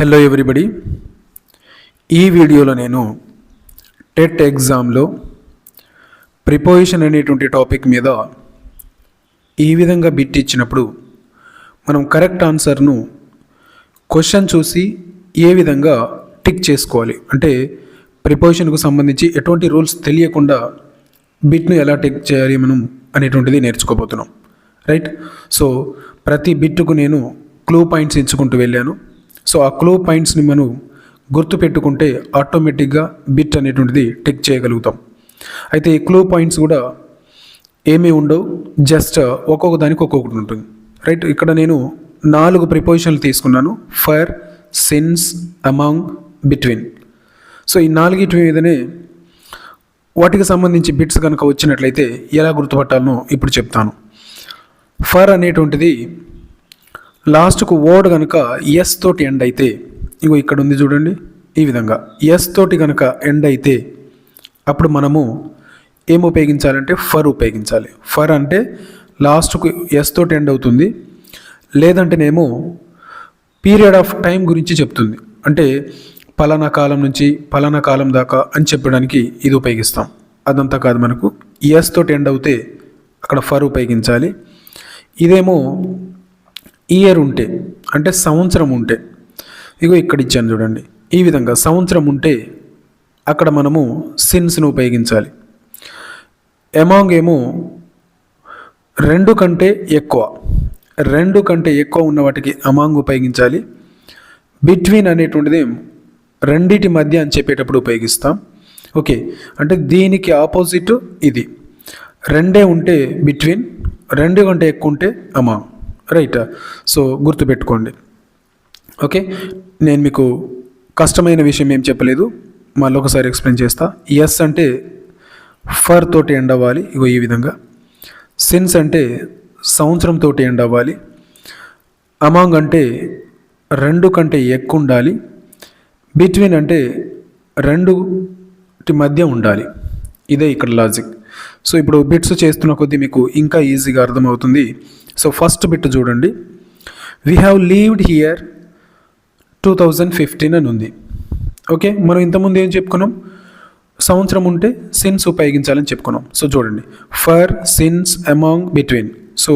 Hello everybody ఈ వీడియోలో నేను టెట్ ఎగ్జామ్లో ప్రిపోజిషన్ అనేటువంటి టాపిక్ మీద ఈ విధంగా బిట్ ఇచ్చినప్పుడు మనం కరెక్ట్ ఆన్సర్ను క్వశ్చన్ చూసి ఏ విధంగా టిక్ చేసుకోవాలి. అంటే ప్రిపోజిషన్కు సంబంధించి ఎటువంటి రూల్స్ తెలియకుండా బిట్ను ఎలా టిక్ చేయాలి మనం అనేటువంటిది నేర్చుకోబోతున్నాం. రైట్? సో ప్రతి బిట్టుకు నేను క్లూ పాయింట్స్ ఎంచుకుంటూ వెళ్ళాను. సో ఆ క్లూ పాయింట్స్ని మనం గుర్తుపెట్టుకుంటే ఆటోమేటిక్గా బిట్ అనేటువంటిది టెక్ చేయగలుగుతాం. అయితే ఈ క్లూ పాయింట్స్ కూడా ఏమీ ఉండవు జస్ట్ ఒక్కొక్క దానికి ఒక్కొక్కటి ఉంటుంది. రైట్ ఇక్కడ నేను నాలుగు ప్రిపోజిషన్లు తీసుకున్నాను for since among between. So ఈ నాలుగిటి మీదనే వాటికి సంబంధించి బిట్స్ కనుక వచ్చినట్లయితే ఎలా గుర్తుపట్టాలనో ఇప్పుడు చెప్తాను. ఫర్ అనేటువంటిది లాస్ట్కు వర్డ్ కనుక ఎస్ తోటి ఎండ్ అయితే ఇగో ఇక్కడ ఉంది చూడండి ఈ విధంగా. ఎస్ తోటి కనుక ఎండ్ అయితే అప్పుడు మనము ఏం ఉపయోగించాలంటే ఫర్ ఉపయోగించాలి. ఫర్ అంటే లాస్ట్కు ఎస్ తోటి ఎండ్ అవుతుంది. లేదంటేనేమో పీరియడ్ ఆఫ్ టైం గురించి చెప్తుంది. అంటే పలానా కాలం నుంచి పలానా కాలం దాకా అని చెప్పడానికి ఇది ఉపయోగిస్తాం. అదంతా కాదు మనకు. ఎస్ తోటి ఎండ్ అవుతే అక్కడ ఫర్ ఉపయోగించాలి. ఇదేమో ఇయర్ ఉంటే అంటే సంవత్సరం ఉంటే ఇగో ఇక్కడ ఇచ్చాను చూడండి. ఈ విధంగా సంవత్సరం ఉంటే అక్కడ మనము సిన్స్ను ఉపయోగించాలి. ఎమాంగ్ ఏమో రెండు కంటే ఎక్కువ. రెండు కంటే ఎక్కువ ఉన్న వాటికి అమాంగ్ ఉపయోగించాలి. బిట్వీన్ అనేటువంటిది రెండిటి మధ్య అని చెప్పేటప్పుడు ఉపయోగిస్తాం. ఓకే అంటే దీనికి ఆపోజిట్ ఇది. రెండే ఉంటే బిట్వీన్ రెండు కంటే ఎక్కువ ఉంటే అమాంగ్ రైట్ సో గుర్తుపెట్టుకోండి. ఓకే నేను మీకు కష్టమైన విషయం ఏం చెప్పలేదు. మళ్ళీ ఒకసారి ఎక్స్ప్లెయిన్ చేస్తా. ఎస్ అంటే ఫర్ తోటి ఎండ్ అవ్వాలి. ఇగో ఈ విధంగా. సిన్స్ అంటే సంవత్సరం తోటి ఎండ్ అవ్వాలి. అమాంగ్ అంటే రెండు కంటే ఎక్కువ ఉండాలి. బిట్వీన్ అంటే రెండుటి మధ్య ఉండాలి. ఇదే ఇక్కడ లాజిక్ సో ఇప్పుడు బిట్స్ చేస్తున్న కొద్దీ మీకు ఇంకా ఈజీగా అర్థమవుతుంది. సో ఫస్ట్ బిట్ చూడండి. We have lived here two thousand fifteen అని ఉంది. ఓకే మనం ఇంతకుముందు ఏం చెప్పుకున్నాం? సంవత్సరం ఉంటే సిన్స్ ఉపయోగించాలని చెప్పుకున్నాం. సో చూడండి. For since among between so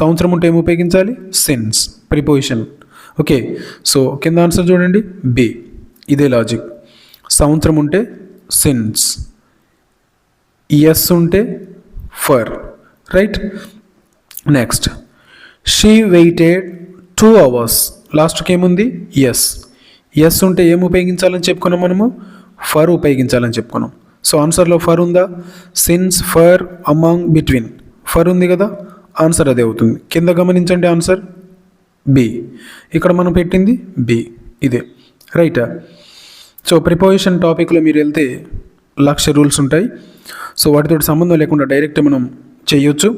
సంవత్సరం ఉంటే ఏం ఉపయోగించాలి? సిన్స్ ప్రిపోజిషన్ ఓకే సో కింద ఆన్సర్ చూడండి. బి ఇదే లాజిక్ సంవత్సరం ఉంటే సిన్స్ ఎస్ ఉంటే for right next she waited two hours లాస్ట్కి ఏముంది? ఎస్ ఎస్ ఉంటే ఏం ఉపయోగించాలని చెప్పుకున్నాం మనము? ఫర్ ఉపయోగించాలని చెప్పుకున్నాం. సో ఆన్సర్లో ఫర్ ఉందా? Since for among between for ఉంది కదా? ఆన్సర్ అదే అవుతుంది. కింద గమనించండి ఆన్సర్ బి ఇక్కడ మనం పెట్టింది బి ఇదే. రైటా సో ప్రిపోజిషన్ టాపిక్లో మీరు వెళ్తే లక్ష రూల్స్ ఉంటాయి. సో వాటితో సంబంధం లేకుండా డైరెక్ట్ మనం చేయొచ్చు.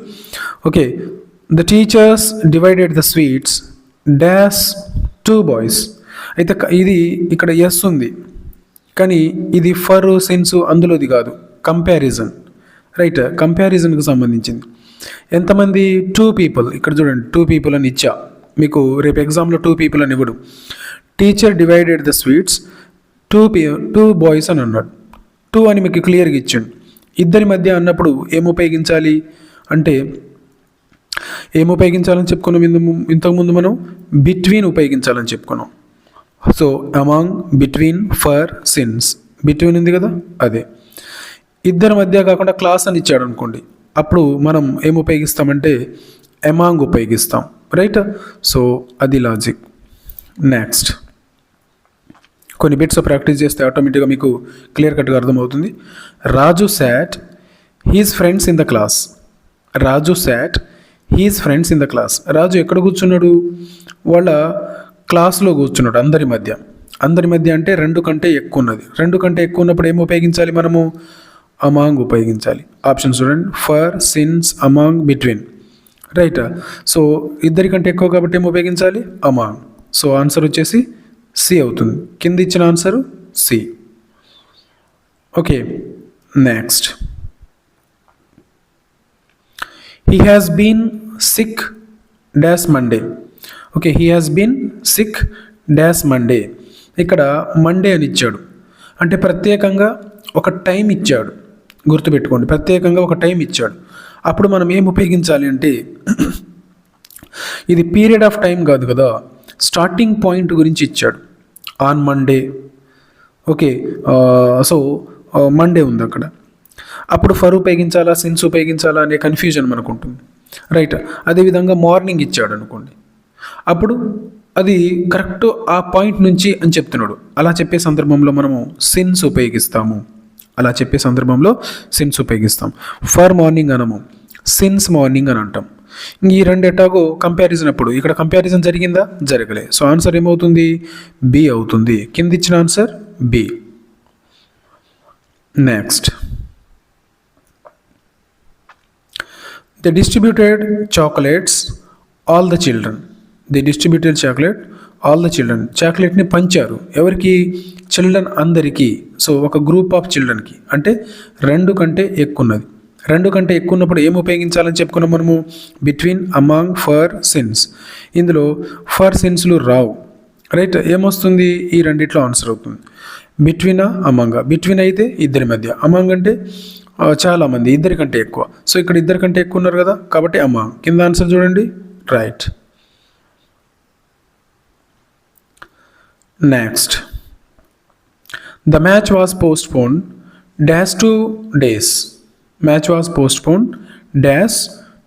Okay the teachers divided the sweets dash two boys అయితే ఇది ఇక్కడ ఎస్ ఉంది. కానీ ఇది ఫర్ సెన్స్ అందులోది కాదు. కంపారిజన్ రైట్ కంపారిజన్కి సంబంధించింది. ఎంతమంది? టూ పీపుల్ ఇక్కడ చూడండి టూ పీపుల్ అని ఇచ్చా. మీకు రేపు ఎగ్జామ్లో టూ పీపుల్ అని ఇవ్వడు. Teacher divided the sweets two P two boys అని అన్నాడు. టూ అని మీకు క్లియర్గా ఇచ్చాడు. ఇద్దరి మధ్య అన్నప్పుడు ఏం ఉపయోగించాలి అంటే ఏం ఉపయోగించాలని చెప్పుకున్నాం ఇంత ఇంతకుముందు మనం బిట్వీన్ ఉపయోగించాలని చెప్పుకున్నాం. So among between for since. Between ఉంది కదా? అదే. ఇద్దరి మధ్య కాకుండా క్లాస్ అని ఇచ్చాడు అనుకోండి. అప్పుడు మనం ఏం ఉపయోగిస్తామంటే ఎమాంగ్ ఉపయోగిస్తాం. రైట్? సో అది లాజిక్. నెక్స్ట్. కొన్ని బిట్స్ ప్రాక్టీస్ చేస్తే ఆటోమేటిక్గా మీకు క్లియర్ కట్గా అర్థమవుతుంది. Raju sat his friends in the class Raju sat his friends in the class Raju ఎక్కడ కూర్చున్నాడు? వాళ్ళ క్లాస్లో కూర్చున్నాడు అందరి మధ్య. అందరి మధ్య అంటే రెండు కంటే ఎక్కువ ఉన్నది. రెండు కంటే ఎక్కువ ఉన్నప్పుడు ఏం ఉపయోగించాలి మనము? అమాంగ్ ఉపయోగించాలి. ఆప్షన్ చూడండి. For since among between right so ఇద్దరికంటే ఎక్కువ కాబట్టి ఏం ఉపయోగించాలి? అమాంగ్ సో ఆన్సర్ వచ్చేసి సి అవుతుంది. కింద ఇచ్చిన answer C. Okay next. He has been sick dash Monday okay he has been sick dash Monday ఇక్కడ మండే అని ఇచ్చాడు. అంటే ప్రత్యేకంగా ఒక టైం ఇచ్చాడు. గుర్తుపెట్టుకోండి ప్రత్యేకంగా ఒక టైం ఇచ్చాడు. అప్పుడు మనం ఏం ఉపయోగించాలి అంటే ఇది పీరియడ్ ఆఫ్ టైం కాదు కదా. స్టార్టింగ్ పాయింట్ గురించి ఇచ్చాడు. On Monday okay so Monday ఉంది అక్కడ. అప్పుడు ఫర్ ఉపయోగించాలా సిన్స్ ఉపయోగించాలా అనే కన్ఫ్యూజన్ మనకు ఉంటుంది. రైట్ అదేవిధంగా మార్నింగ్ ఇచ్చాడు అనుకోండి. అప్పుడు అది కరెక్ట్ ఆ పాయింట్ నుంచి అని చెప్తున్నాడు. అలా చెప్పే సందర్భంలో మనము సిన్స్ ఉపయోగిస్తాము. అలా చెప్పే సందర్భంలో సిన్స్ ఉపయోగిస్తాం. ఫర్ మార్నింగ్ అనము. సిన్స్ మార్నింగ్ అని అంటాం. ఈ రెండు ఎటాగో కంపారిజన్ అప్పుడు ఇక్కడ కంపారిజన్ జరిగిందా? జరగలే. సో ఆన్సర్ ఏమవుతుంది? బి అవుతుంది. కింద ఇచ్చిన answer B next the distributed chocolates all the children the distributed chocolate all the children చాక్లెట్ని పంచారు. ఎవరికి? చిల్డ్రన్ అందరికీ. సో ఒక గ్రూప్ ఆఫ్ చిల్డ్రన్కి అంటే రెండు కంటే ఎక్కువ ఉన్నది రెండు కంటే ఎక్కువ ఉన్నప్పుడు ఏం ఉపయోగించాలని చెప్పుకున్నాం మనము? బిట్వీన్ అమాంగ్ ఫర్ సిన్స్ ఇందులో ఫర్ సిన్స్లు రావు. రైట్ ఏమొస్తుంది? ఈ రెండిట్లో ఆన్సర్ అవుతుంది. బిట్వీన్ అమాంగ బిట్వీన్ అయితే ఇద్దరి మధ్య. అమాంగ్ అంటే చాలామంది చాలా మంది. ఇద్దరి కంటే ఎక్కువ. సో ఇక్కడ ఇద్దరి కంటే ఎక్కువ ఉన్నారు కదా? కాబట్టి అమాంగ్ కింద ఆన్సర్ చూడండి. Right next the match was postpone dash two days match was postpone dash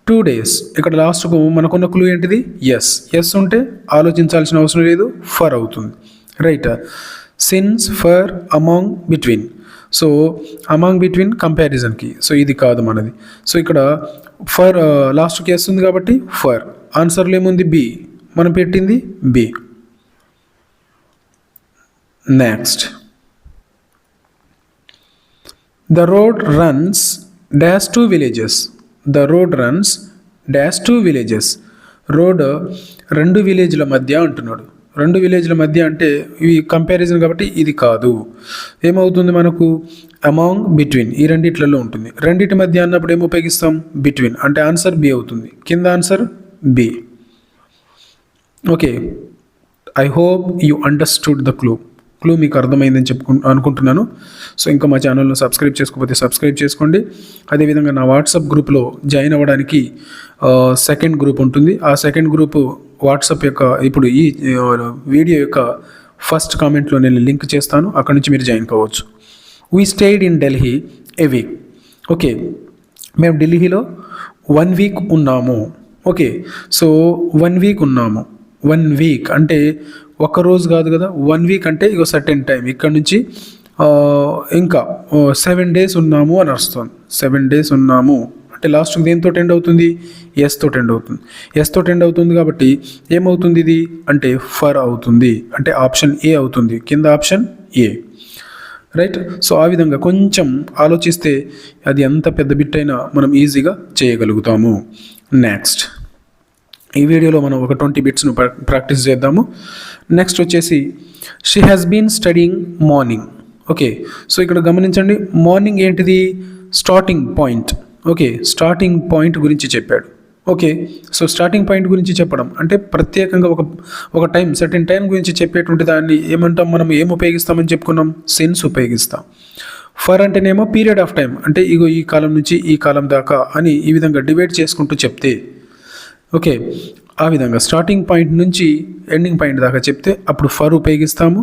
two days ఇక్కడ లాస్ట్కు మనకున్న క్లూ ఏంటిది? ఎస్ ఎస్ ఉంటే ఆలోచించాల్సిన అవసరం లేదు. ఫర్ అవుతుంది. Right since for among between so among between కంపారిజన్కి so ఇది కాదు మనది. సో ఇక్కడ ఫర్ లాస్ట్కి ఎస్ ఉంది కాబట్టి ఫర్ ఆన్సర్లో ఏముంది? బి మనం పెట్టింది B next the road runs dash two villages the road runs dash two villages road రెండు విలేజ్ల మధ్య అంటున్నాడు రెండు విలేజ్ల మధ్య అంటే ఇవి కంపారిజన్ కాబట్టి ఇది కాదు. ఏమవుతుంది మనకు? అమాంగ్ బిట్వీన్ ఈ రెండిట్లలో ఉంటుంది. రెండిటి మధ్య అన్నప్పుడు ఏమి ఉపయోగిస్తాం? బిట్వీన్ అంటే ఆన్సర్ బి అవుతుంది. కింద answer B okay I hope you understood the clue clue మీకు అర్థమైందని చెప్పుకు అనుకుంటున్నాను. సో ఇంకా మా ఛానల్ను సబ్స్క్రైబ్ చేసుకోకపోతే సబ్స్క్రైబ్ చేసుకోండి. అదేవిధంగా నా వాట్సాప్ గ్రూప్లో జాయిన్ అవ్వడానికి సెకండ్ గ్రూప్ ఉంటుంది. ఆ సెకండ్ గ్రూప్ వాట్సాప్ యొక్క ఇప్పుడు ఈ వీడియో యొక్క ఫస్ట్ కామెంట్లో నేను లింక్ చేస్తాను. అక్కడ నుంచి మీరు జాయిన్ కావచ్చు. We stayed in Delhi a week okay మేము ఢిల్లీలో వన్ వీక్ ఉన్నాము. ఓకే సో వన్ వీక్ ఉన్నాము. వన్ వీక్ అంటే ఒక్క రోజు కాదు కదా వన్ వీక్ అంటే ఇక సర్టెన్ టైం ఇక్కడ నుంచి ఇంకా సెవెన్ డేస్ ఉన్నాము అని అరుస్తుంది. సెవెన్ డేస్ ఉన్నాము. అంటే లాస్ట్ దేంతో ఎండ్ అవుతుంది? ఎస్తో తోటి ఎండ్ అవుతుంది. ఎస్తో టెండ్ ఎండ్ అవుతుంది కాబట్టి ఏమవుతుంది ఇది? అంటే ఫర్ అవుతుంది. అంటే ఆప్షన్ ఏ అవుతుంది. కింద ఆప్షన్ ఏ రైట్ సో ఆ విధంగా కొంచెం ఆలోచిస్తే అది ఎంత పెద్ద బిట్ అయినా మనం ఈజీగా చేయగలుగుతాము. నెక్స్ట్ ఈ వీడియోలో మనం ఒక ట్వంటీ బిట్స్ను ప్రాక్టీస్ చేద్దాము. నెక్స్ట్ వచ్చేసి she has been studying morning okay so ఇక్కడ గమనించండి మార్నింగ్ ఏంటిది? Starting point okay starting point గురించి చెప్పాడు. ఓకే సో స్టార్టింగ్ పాయింట్ గురించి చెప్పడం అంటే ప్రత్యేకంగా ఒక ఒక టైం సర్టెన్ టైం గురించి చెప్పేటువంటి దాన్ని ఏమంటాం మనం ఏం ఉపయోగిస్తామని చెప్పుకున్నాం? సెన్స్ ఉపయోగిస్తాం. ఫర్ అంటేనేమో పీరియడ్ ఆఫ్ టైం అంటే ఇగో ఈ కాలం నుంచి ఈ కాలం దాకా అని ఈ విధంగా డివైడ్ చేసుకుంటూ చెప్తే ఓకే ఆ విధంగా స్టార్టింగ్ పాయింట్ నుంచి ఎండింగ్ పాయింట్ దాకా చెప్తే అప్పుడు ఫర్ ఉపయోగిస్తాము.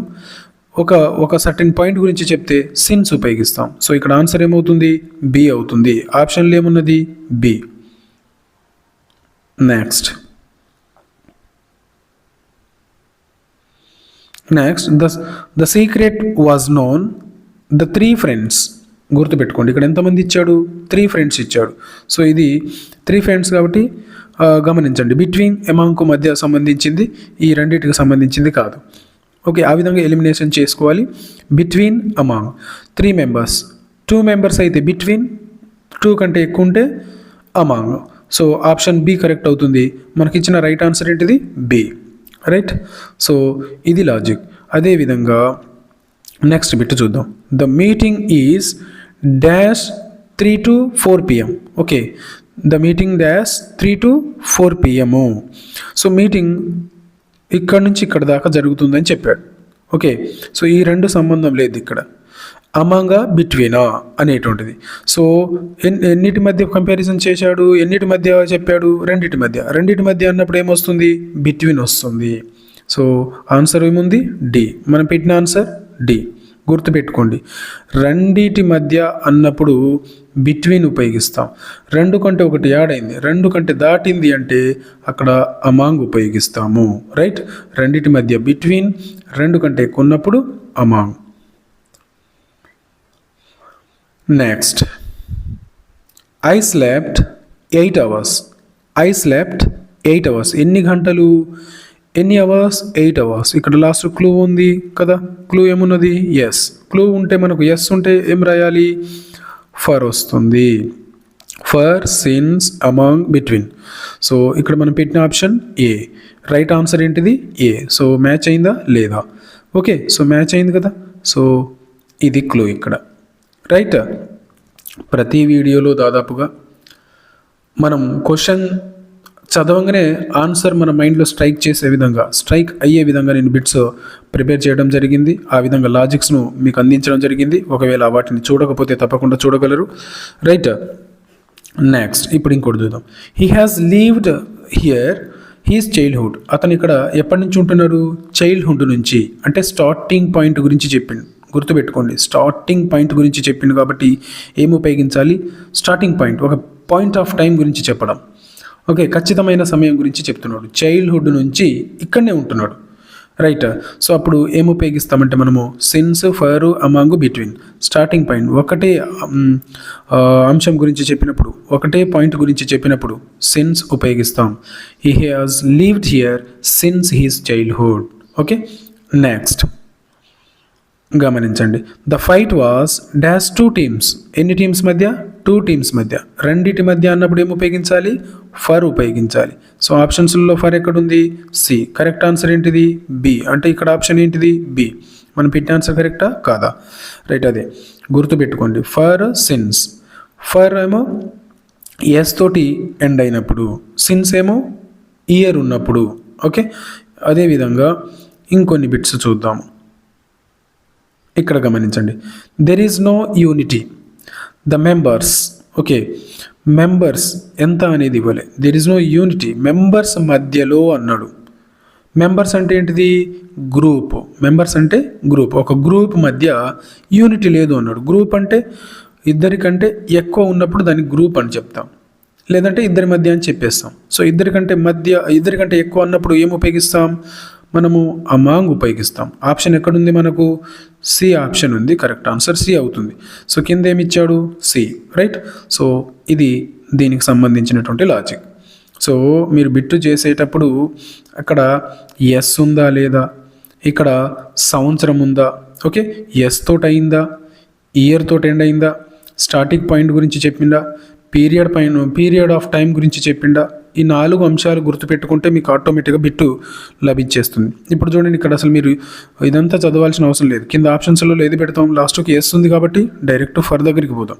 ఒక ఒక సర్టెన్ పాయింట్ గురించి చెప్తే సిన్స్ ఉపయోగిస్తాం. సో ఇక్కడ ఆన్సర్ ఏమవుతుంది? బి అవుతుంది. ఆప్షన్లు ఏమున్నది? B next next the the secret was known the three friends గుర్తుపెట్టుకోండి ఇక్కడ ఎంతమంది ఇచ్చాడు? త్రీ ఫ్రెండ్స్ ఇచ్చాడు. సో ఇది త్రీ ఫ్రెండ్స్ కాబట్టి గమనించండి. బిట్వీన్ ఎమాంకు మధ్య సంబంధించింది ఈ రెండింటికి సంబంధించింది కాదు. ఓకే ఆ విధంగా ఎలిమినేషన్ చేసుకోవాలి. Between among three members two members అయితే బిట్వీన్ టూ కంటే ఎక్కువ ఉంటే among so option B correct అవుతుంది. మనకి ఇచ్చిన రైట్ ఆన్సర్ ఏంటిది? బి రైట్ సో ఇది లాజిక్ అదేవిధంగా నెక్స్ట్ బిట్ చూద్దాం. The meeting is dash three to four PM okay the meeting dash three to four PM so meeting ఇక్కడ నుంచి ఇక్కడ దాకా జరుగుతుందని చెప్పాడు. ఓకే సో ఈ రెండు సంబంధం లేదు ఇక్కడ. అమంగా బిట్వీనా అనేటువంటిది. సో ఎన్నిటి మధ్య కంపారిజన్ చేశాడు? ఎన్నిటి మధ్య చెప్పాడు? రెండిటి మధ్య. రెండిటి మధ్య అన్నప్పుడు ఏమొస్తుంది? బిట్వీన్ వస్తుంది. సో ఆన్సర్ ఏముంది? డి మనం పెట్టిన ఆన్సర్ డి గుర్తుపెట్టుకోండి. రెండిటి మధ్య అన్నప్పుడు బిట్వీన్ ఉపయోగిస్తాం. రెండు కంటే ఒకటి యాడ్ అయింది రెండు కంటే దాటింది అంటే అక్కడ అమాంగ్ ఉపయోగిస్తాము. రైట్? రెండిటి మధ్య బిట్వీన్ రెండు కంటే ఎక్కువ ఉన్నప్పుడు among. Next. I slept eight hours I slept eight hours ఎన్ని గంటలు? ఎన్ని అవర్స్? Eight hours. ఇక్కడ లాస్ట్ క్లూ ఉంది కదా? క్లూ ఏమున్నది? ఎస్ క్లూ ఉంటే మనకు ఎస్ ఉంటే ఏం రాయాలి? ఫర్ వస్తుంది. For since among between so ఇక్కడ మనం పెట్టిన ఆప్షన్ ఏ రైట్ ఆన్సర్ ఏంటిది? ఏ సో మ్యాచ్ అయిందా? లేదా? ఓకే సో మ్యాచ్ అయింది కదా? సో ఇది క్లూ ఇక్కడ. రైట్ ప్రతి వీడియోలో దాదాపుగా మనం క్వశ్చన్ చదవంగానే ఆన్సర్ మన మైండ్లో స్ట్రైక్ చేసే విధంగా స్ట్రైక్ అయ్యే విధంగా నేను బిట్స్ ప్రిపేర్ చేయడం జరిగింది. ఆ విధంగా లాజిక్స్ను మీకు అందించడం జరిగింది. ఒకవేళ వాటిని చూడకపోతే తప్పకుండా చూడగలరు. రైట్. నెక్స్ట్ ఇప్పుడు ఇంకోటి చూద్దాం. He has lived here his childhood అతను ఇక్కడ ఎప్పటి నుంచి ఉంటున్నారు చైల్డ్హుడ్ నుంచి. అంటే స్టార్టింగ్ పాయింట్ గురించి చెప్పిండు. గుర్తుపెట్టుకోండి. స్టార్టింగ్ పాయింట్ గురించి చెప్పిండు కాబట్టి ఏమి ఉపయోగించాలి? స్టార్టింగ్ పాయింట్ ఒక పాయింట్ ఆఫ్ టైం గురించి చెప్పడం. ఓకే ఖచ్చితమైన సమయం గురించి చెప్తున్నాడు. చైల్డ్హుడ్ నుంచి ఇక్కడనే ఉంటున్నాడు. రైట్ సో అప్పుడు ఏం ఉపయోగిస్తామంటే మనము since for among between starting point ఒకటే అంశం గురించి చెప్పినప్పుడు ఒకటే పాయింట్ గురించి చెప్పినప్పుడు సిన్స్ ఉపయోగిస్తాం. He has lived here since his childhood okay next గమనించండి. The fight was dash two teams ఎన్ని టీమ్స్ మధ్య? టూ టీమ్స్ మధ్య. రెండిటి మధ్య అన్నప్పుడు ఏం ఉపయోగించాలి? ఫర్ ఉపయోగించాలి. సో ఆప్షన్స్లో ఫర్ ఎక్కడుంది? సి కరెక్ట్ ఆన్సర్ ఏంటిది? బి అంటే ఇక్కడ ఆప్షన్ ఏంటిది? బి మనం పెట్టిన ఆన్సర్ కరెక్టా కాదా? రైట్ అదే. గుర్తుపెట్టుకోండి. ఫర్ సిన్స్ ఫర్ ఏమో ఎస్ తోటి ఎండ్ అయినప్పుడు. సిన్స్ ఏమో ఇయర్ ఉన్నప్పుడు. ఓకే అదేవిధంగా ఇంకొన్ని బిట్స్ చూద్దాము ఇక్కడ గమనించండి. There is no unity the members okay members ఎంత అనేది ఇవ్వలే. There is no unity members మధ్యలో అన్నాడు. మెంబర్స్ అంటే ఏంటిది? గ్రూప్ మెంబర్స్ అంటే గ్రూప్ ఒక గ్రూప్ మధ్య యూనిటీ లేదు అన్నాడు. గ్రూప్ అంటే ఇద్దరికంటే ఎక్కువ ఉన్నప్పుడు దాన్ని గ్రూప్ అని చెప్తాం. లేదంటే ఇద్దరి మధ్య అని చెప్పేస్తాం. సో ఇద్దరికంటే మధ్య ఇద్దరికంటే ఎక్కువ అన్నప్పుడు ఏం ఉపయోగిస్తాం? మనము అమాంగ్ ఉపయోగిస్తాం. ఆప్షన్ ఎక్కడుంది మనకు? సి ఆప్షన్ ఉంది కరెక్ట్ ఆన్సర్ సి అవుతుంది. సో కింద ఏమి ఇచ్చాడు సి రైట్ సో ఇది దీనికి సంబంధించినటువంటి లాజిక్ సో మీరు బిట్టు చేసేటప్పుడు అక్కడ ఎస్ ఉందా లేదా? ఇక్కడ సంవత్సరం ఉందా? ఓకే ఎస్ తోటి అయిందా? ఇయర్ తోటి ఎండ్ అయిందా? స్టార్టింగ్ పాయింట్ గురించి చెప్పిందా? పీరియడ్ పైన పీరియడ్ ఆఫ్ టైం గురించి చెప్పిండా ఈ నాలుగు అంశాలు గుర్తుపెట్టుకుంటే మీకు ఆటోమేటిక్గా బిట్టు లభించేస్తుంది. ఇప్పుడు చూడండి ఇక్కడ అసలు మీరు ఇదంతా చదవాల్సిన అవసరం లేదు. కింద ఆప్షన్స్లో ఏది పెడతాం లాస్ట్కి ఎస్ ఉంది కాబట్టి డైరెక్ట్ ఫర్ దగ్గరికి పోదాం.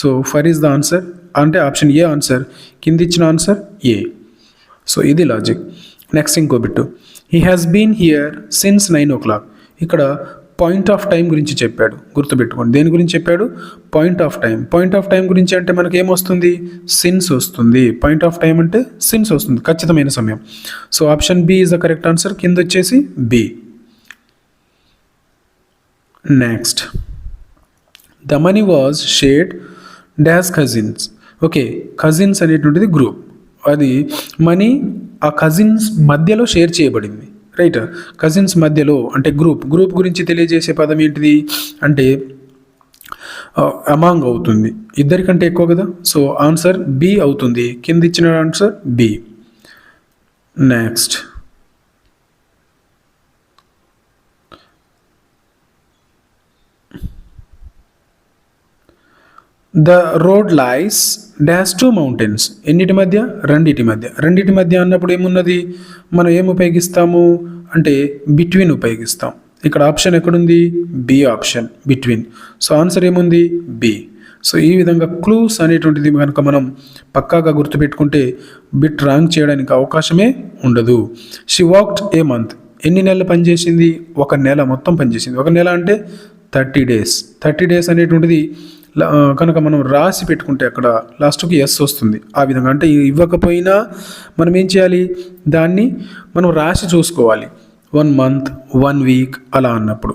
So for is the answer అంటే ఆప్షన్ ఏ ఆన్సర్ కింద ఇచ్చిన ఆన్సర్ ఏ సో ఇది లాజిక్ నెక్స్ట్ ఇంకో bit. He has been here since nine o'clock ఇక్కడ పాయింట్ ఆఫ్ టైం గురించి చెప్పాడు. గుర్తుపెట్టుకోండి. దేని గురించి చెప్పాడు? Point of time point of time గురించి అంటే మనకి ఏమొస్తుంది? సిన్స్ వస్తుంది. పాయింట్ ఆఫ్ టైం అంటే సిన్స్ వస్తుంది. ఖచ్చితమైన సమయం. So option B is the correct answer కింద వచ్చేసి B next the money was shared dash cousins okay cousins అనేటువంటిది గ్రూప్ అది మనీ ఆ కజిన్స్ మధ్యలో షేర్ చేయబడింది. రైట్ కజిన్స్ మధ్యలో అంటే గ్రూప్ గ్రూప్ గురించి తెలియజేసే పదం ఏంటిది? అంటే అమాంగ్ అవుతుంది. ఇద్దరికంటే ఎక్కువ కదా? సో ఆన్సర్ బి అవుతుంది. కింద ఇచ్చిన answer B next the road lies dash two mountains ఎన్నిటి మధ్య? రెండిటి మధ్య. రెండిటి మధ్య అన్నప్పుడు ఏమున్నది? మనం ఏం ఉపయోగిస్తాము? అంటే బిట్వీన్ ఉపయోగిస్తాం. ఇక్కడ ఆప్షన్ ఎక్కడుంది? B option between so answer ఏముంది? బి సో ఈ విధంగా క్లూస్ అనేటువంటిది కనుక మనం పక్కాగా గుర్తుపెట్టుకుంటే బిట్ ర్యాంక్ చేయడానికి అవకాశమే ఉండదు. షీ వాక్డ్ ఏ మంత్ ఎన్ని నెలలు పనిచేసింది? ఒక నెల మొత్తం పనిచేసింది. ఒక నెల అంటే థర్టీ డేస్ థర్టీ డేస్ అనేటువంటిది కనుక మనం రాసి పెట్టుకుంటే అక్కడ లాస్ట్కి ఎస్ వస్తుంది. ఆ విధంగా అంటే ఇవ్వకపోయినా మనం ఏం చేయాలి? దాన్ని మనం రాసి చూసుకోవాలి. వన్ మంత్ వన్ వీక్ అలా అన్నప్పుడు.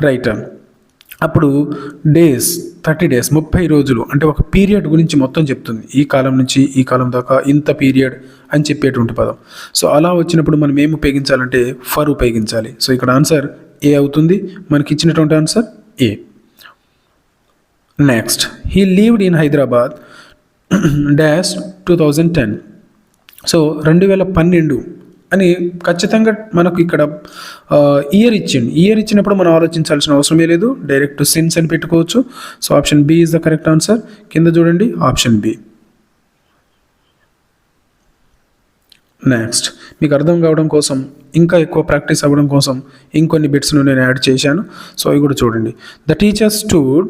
రైట్ అప్పుడు డేస్ థర్టీ డేస్ ముప్పై రోజులు అంటే ఒక పీరియడ్ గురించి మొత్తం చెప్తుంది. ఈ కాలం నుంచి ఈ కాలం దాకా ఇంత పీరియడ్ అని చెప్పేటువంటి పదం. సో అలా వచ్చినప్పుడు మనం ఏం ఉపయోగించాలంటే ఫర్ ఉపయోగించాలి. సో ఇక్కడ ఆన్సర్ ఏ అవుతుంది. మనకి ఇచ్చినటువంటి answer A next he lived in Hyderabad dash two thousand ten so రెండు వేల పన్నెండు అని ఖచ్చితంగా మనకు ఇక్కడ ఇయర్ ఇచ్చింది ఇయర్ ఇచ్చినప్పుడు మనం ఆలోచించాల్సిన అవసరమే లేదు. డైరెక్ట్ సిన్స్ అని పెట్టుకోవచ్చు. So option B is the correct answer కింద చూడండి ఆప్షన్ బి నెక్స్ట్ మీకు అర్థం కావడం కోసం ఇంకా ఎక్కువ ప్రాక్టీస్ అవ్వడం కోసం ఇంకొన్ని బిట్స్ను నేను యాడ్ చేశాను. సో అవి కూడా చూడండి. The teachers stud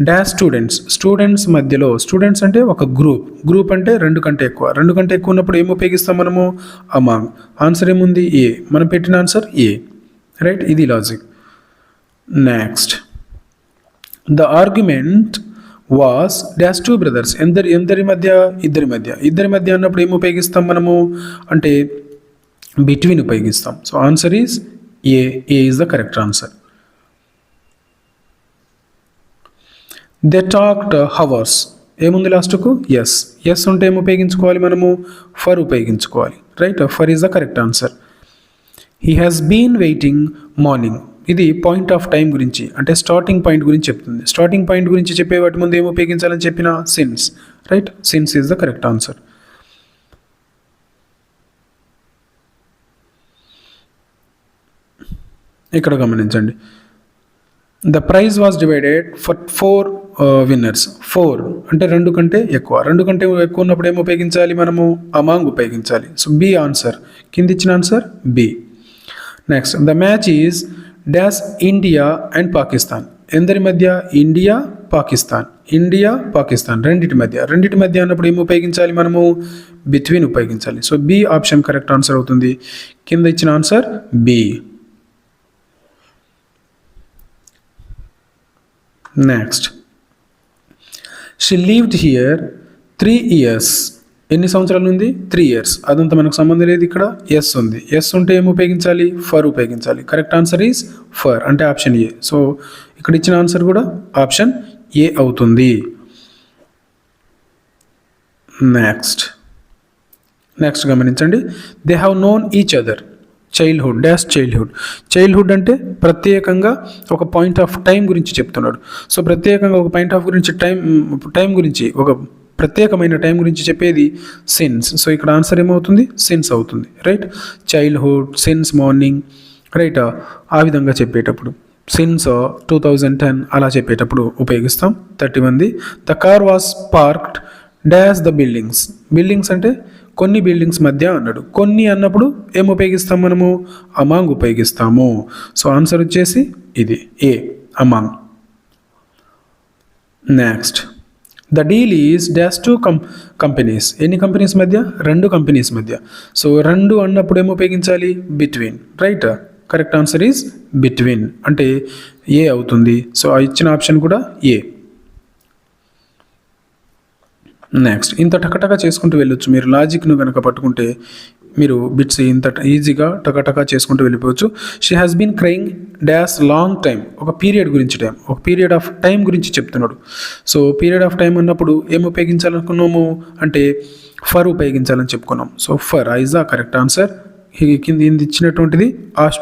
dash students students మధ్యలో స్టూడెంట్స్ అంటే ఒక గ్రూప్ గ్రూప్ అంటే రెండు కంటే ఎక్కువ. రెండు కంటే ఎక్కువ ఉన్నప్పుడు ఏం ఉపయోగిస్తాం మనము? అమాంగ్ ఆన్సర్ ఏముంది? ఏ మనం పెట్టిన ఆన్సర్ ఏ రైట్ ఇది logic next the argument was dash two brothers ఎందరి ఎందరి మధ్య? ఇద్దరి మధ్య. ఇద్దరి మధ్య అన్నప్పుడు ఏం ఉపయోగిస్తాం మనము? అంటే బిట్వీన్ ఉపయోగిస్తాం. So answer is A A is the correct answer they talked hours ఏముంది లాస్ట్కు? ఎస్ ఎస్ ఉంటే ఏం ఉపయోగించుకోవాలి మనము? ఫర్ ఉపయోగించుకోవాలి. Right for is the correct answer he has been waiting morning ఇది పాయింట్ ఆఫ్ టైం గురించి అంటే స్టార్టింగ్ పాయింట్ గురించి చెప్తుంది. స్టార్టింగ్ పాయింట్ గురించి చెప్పే వాటి ముందు ఏం ఉపయోగించాలని చెప్పిన? Since right since is the correct answer ఇక్కడ గమనించండి. The prize was divided for four winners four అంటే రెండు కంటే ఎక్కువ. రెండు కంటే ఎక్కువ ఉన్నప్పుడు ఏమి ఉపయోగించాలి మనము? అమాంగ్ ఉపయోగించాలి. సో బి ఆన్సర్ కింద ఇచ్చిన answer B next the match is dash India and Pakistan ఎందరి మధ్య? ఇండియా పాకిస్తాన్ ఇండియా పాకిస్తాన్ రెండింటి మధ్య. రెండిటి మధ్య అన్నప్పుడు ఏమి ఉపయోగించాలి మనము? బిట్వీన్ ఉపయోగించాలి. So B option correct answer అవుతుంది. కింద ఇచ్చిన answer B next she lived here three years ఎన్ని సంవత్సరాలు ఉంది త్రీ ఇయర్స్ అదంతా మనకు సంబంధం లేదు ఇక్కడ. ఎస్ ఉంది. ఎస్ ఉంటే ఏం ఉపయోగించాలి? ఫర్ ఉపయోగించాలి. కరెక్ట్ ఆన్సర్ ఈజ్ ఫర్ అంటే ఆప్షన్ ఏ సో ఇక్కడ ఇచ్చిన ఆన్సర్ కూడా ఆప్షన్ ఏ అవుతుంది. నెక్స్ట్ నెక్స్ట్ గమనించండి. They have known each other childhood dash childhood childhood అంటే ప్రత్యేకంగా ఒక పాయింట్ ఆఫ్ టైం గురించి చెప్తున్నాడు. సో ప్రత్యేకంగా ఒక పాయింట్ ఆఫ్ గురించి టైం టైం గురించి ఒక ప్రత్యేకమైన టైం గురించి చెప్పేది సిన్స్ సో ఇక్కడ ఆన్సర్ ఏమవుతుంది? సిన్స్ అవుతుంది right childhood since morning right ఆ విధంగా చెప్పేటప్పుడు. సిన్స్ టూ థౌజండ్ టెన్ అలా చెప్పేటప్పుడు ఉపయోగిస్తాం. థర్టీ మంది. The car was parked dash the buildings buildings అంటే కొన్ని బిల్డింగ్స్ మధ్య అన్నాడు. కొన్ని అన్నప్పుడు ఏం ఉపయోగిస్తాం మనము? అమాంగ్ ఉపయోగిస్తాము. సో ఆన్సర్ వచ్చేసి ఇది. A among. Next the deal is dash two com companies ఎన్ని కంపెనీస్ మధ్య? రెండు కంపెనీస్ మధ్య. సో రెండు అన్నప్పుడు ఏం ఉపయోగించాలి? Between right correct answer is between అంటే ఏ అవుతుంది? సో ఇచ్చిన ఆప్షన్ కూడా ఏ. నెక్స్ట్ ఇంత టకటక చేసుకుంటూ వెళ్ళొచ్చు. మీరు లాజిక్ను కనుక పట్టుకుంటే మీరు బిట్స్ ఇంత ఈజీగా టకటకా చేసుకుంటూ వెళ్ళిపోవచ్చు. She has been crying dash long time ఒక పీరియడ్ గురించి టైం ఒక పీరియడ్ ఆఫ్ టైం గురించి చెప్తున్నాడు. సో పీరియడ్ ఆఫ్ టైం అన్నప్పుడు ఏం ఉపయోగించాలనుకున్నాము? అంటే ఫర్ ఉపయోగించాలని చెప్పుకున్నాం. So for is the correct answer కింద ఇది ఇచ్చినటువంటిది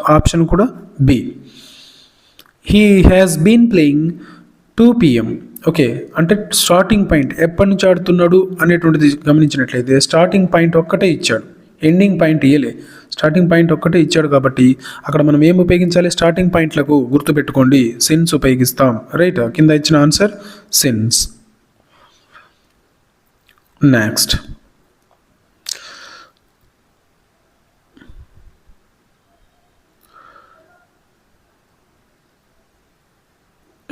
ఆప్షన్ కూడా B he has been playing two PM okay అంటే స్టార్టింగ్ పాయింట్ ఎప్పటి నుంచి ఆడుతున్నాడు అనేటువంటిది గమనించినట్లయితే స్టార్టింగ్ పాయింట్ ఒక్కటే ఇచ్చాడు. ఎండింగ్ పాయింట్ ఇయ్యలే. స్టార్టింగ్ పాయింట్ ఒక్కటే ఇచ్చాడు కాబట్టి అక్కడ మనం ఏం ఉపయోగించాలి? స్టార్టింగ్ పాయింట్లకు గుర్తుపెట్టుకోండి. సిన్స్ ఉపయోగిస్తాం. రైట్ కింద ఇచ్చిన answer since next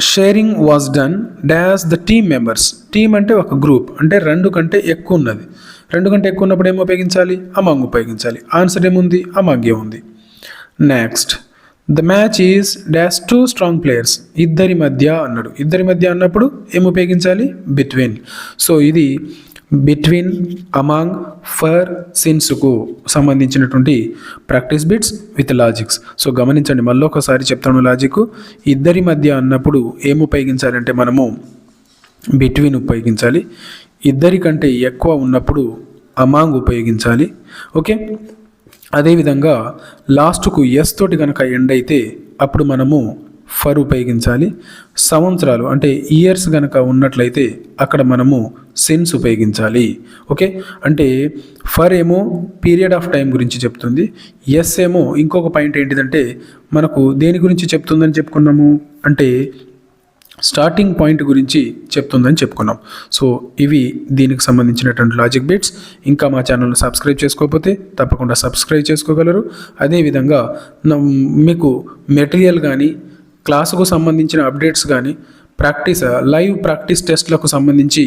sharing was done dash the team members team అంటే ఒక గ్రూప్ అంటే రెండు కంటే ఎక్కువ ఉన్నది. రెండు కంటే ఎక్కువ ఉన్నప్పుడు ఏమి ఉపయోగించాలి? అమాంగ్ ఉపయోగించాలి. ఆన్సర్ ఏముంది? అమాంగ్ ఉంది. Next the match is dash two strong players ఇద్దరి మధ్య అన్నాడు. ఇద్దరి మధ్య అన్నప్పుడు ఏం ఉపయోగించాలి? బిట్వీన్ సో ఇది బిట్వీన్ అమాంగ్ ఫర్ సిన్స్కు సంబంధించినటువంటి practice bits with logics so గమనించండి మళ్ళీ ఒకసారి చెప్తాను లాజిక్ ఇద్దరి మధ్య అన్నప్పుడు ఏం ఉపయోగించాలంటే మనము బిట్వీన్ ఉపయోగించాలి. ఇద్దరి కంటే ఎక్కువ ఉన్నప్పుడు అమాంగ్ ఉపయోగించాలి. ఓకే అదేవిధంగా లాస్ట్కు ఎస్ తోటి కనుక ఎండ్ అయితే అప్పుడు మనము ఫర్ ఉపయోగించాలి. సంవత్సరాలు అంటే ఇయర్స్ కనుక ఉన్నట్లయితే అక్కడ మనము సెన్స్ ఉపయోగించాలి. ఓకే? అంటే ఫర్ ఏమో పీరియడ్ ఆఫ్ టైం గురించి చెప్తుంది. ఎస్ ఏమో ఇంకొక పాయింట్ ఏంటిదంటే మనకు దేని గురించి చెప్తుందని చెప్పుకున్నాము? అంటే స్టార్టింగ్ పాయింట్ గురించి చెప్తుందని చెప్పుకున్నాం. సో ఇవి దీనికి సంబంధించినటువంటి లాజిక్ బిట్స్. ఇంకా మా ఛానల్ను సబ్స్క్రైబ్ చేసుకోకపోతే తప్పకుండా సబ్స్క్రైబ్ చేసుకోగలరు. అదేవిధంగా మీకు మెటీరియల్ కానీ క్లాసుకు సంబంధించిన అప్డేట్స్ కానీ ప్రాక్టీస్ లైవ్ ప్రాక్టీస్ టెస్ట్లకు సంబంధించి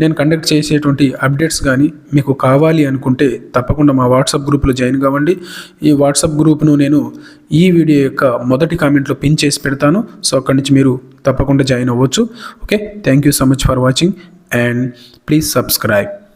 నేను కండక్ట్ చేసేటువంటి అప్డేట్స్ కానీ మీకు కావాలి అనుకుంటే తప్పకుండా మా వాట్సాప్ గ్రూప్లో జాయిన్ కావండి. ఈ వాట్సాప్ గ్రూప్ను నేను ఈ వీడియో యొక్క మొదటి కామెంట్లో పిన్ చేసి పెడతాను. సో అక్కడి నుంచి మీరు తప్పకుండా జాయిన్ అవ్వచ్చు. Okay? Thank you so much for watching and please subscribe.